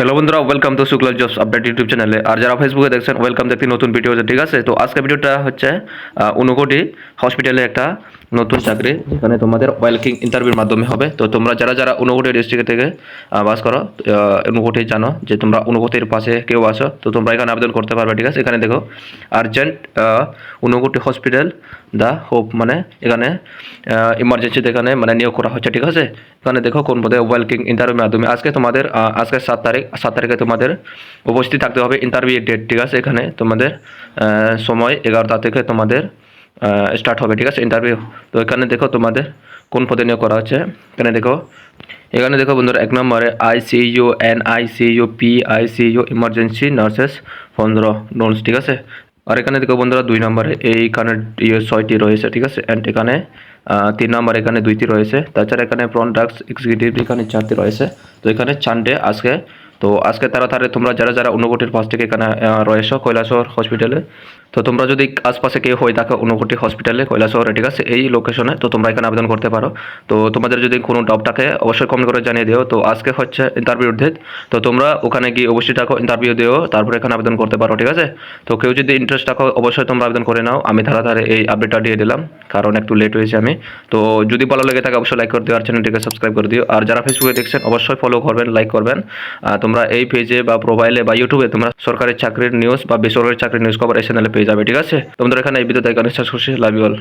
Hello বন্ধুরা welcome to Shukla jobs update YouTube চ্যানেলে আর যারা ফেসবুকে দেখছেন ওয়েলকাম দেখতে নতুন ভিডিও ঠিক আছে? তো আজকে ভিডিওটা হচ্ছে আহ, ঊনকোটি হসপিটালে একটা নতুন চাকরি যেখানে তোমাদের ওয়েলকিং ইন্টারভিউর মাধ্যমে হবে। তো তোমরা যারা যারা ঊনকোটি ডিস্ট্রিক্ট থেকে বাস করো আহ, ঊনকোটি জানো যে তোমরা ঊনকোটির পাশে কেউ আসো তো তোমরা এখানে আবেদন করতে পারবে ঠিক আছে? এখানে দেখো urgent Unakoti hospital the hope মানে এখানে ইমার্জেন্সিতে এখানে মানে নিয়োগ করা হচ্ছে ঠিক আছে? এখানে দেখো কোন পদে ওয়েলকিং ইন্টারভিউর মাধ্যমে। আজকে তোমাদের আজকে সাত তারিখ সাত তারিখে তোমাদের উপস্থিত থাকতে হবে ইন্টারভিউ ডেট ঠিক আছে? এখানে তোমাদের সময় এগারোটা থেকে তোমাদের স্টার্ট হবে, ঠিক আছে? ইন্টারভিউ তো এখানে দেখো তোমাদের কোন পদে নিয়োগ করা হচ্ছে। এখানে দেখো এখানে দেখো বন্ধুরা, এক নম্বরে ICU N ICU P ICU emergency nurses পনেরো নোটস ঠিক আছে? আর এখানে দেখো বন্ধুরা, দুই নম্বরে এইখানে ইয়ে ছয়টি রয়েছে, ঠিক আছে? অ্যান্ড এখানে তিন নম্বর এখানে দুইটি রয়েছে। তাছাড়া এখানে প্রন্টাক্স এক্সিকিউটিভ এখানে চারটি রয়েছে। তো এখানে চারটে আজকে তো আজকে তাড়াতাড়ি তোমরা যারা যারা ঊনকোটির পাশ থেকে এখানে রয়েছো কৈলাসহর হসপিটালে তো তোমরা যদি আশপাশে কেউ হয়ে থাকো ঊনকোটি হসপিটালে কৈলাসহরে, ঠিক আছে? এই লোকেশনে তো তোমরা এখানে আবেদন করতে পারো। তো তোমাদের যদি কোনো ডাউট থাকে, অবশ্যই কমেন্ট করে জানিয়ে দিও। তো আজকে হচ্ছে ইন্টারভিউ ডেট তো তোমরা ওখানে গিয়ে অবশ্যই থাকো ইন্টারভিউ দিও, তারপরে এখানে আবেদন করতে পারো, ঠিক আছে? তো কেউ যদি ইন্টারেস্ট থাকো, অবশ্যই তোমরা আবেদন করে নাও। আমি তাড়াতাড়ি এই আপডেটটা দিয়ে দিলাম, কারণ একটু লেট হয়েছে আমি। তো যদি ভালো লেগে থাকে, অবশ্যই লাইক করে দিও, আর চ্যানেলটিকে সাবস্ক্রাইব করে দিও। আর যারা ফেসবুকে দেখছেন, অবশ্যই ফলো করবেন লাইক করবেন। তোমরা এই পেজে বা প্রোফাইলে বা ইউটিউবে তোমরা সরকারি চাকরির নিউজ বা বেসরকারি চাকরির নিউজ খবর এই চ্যানেলে পেয়ে যাবে, ঠিক আছে? তোমাদের এখানে এই ভিডিও এখানে শেষ করছি। Love you all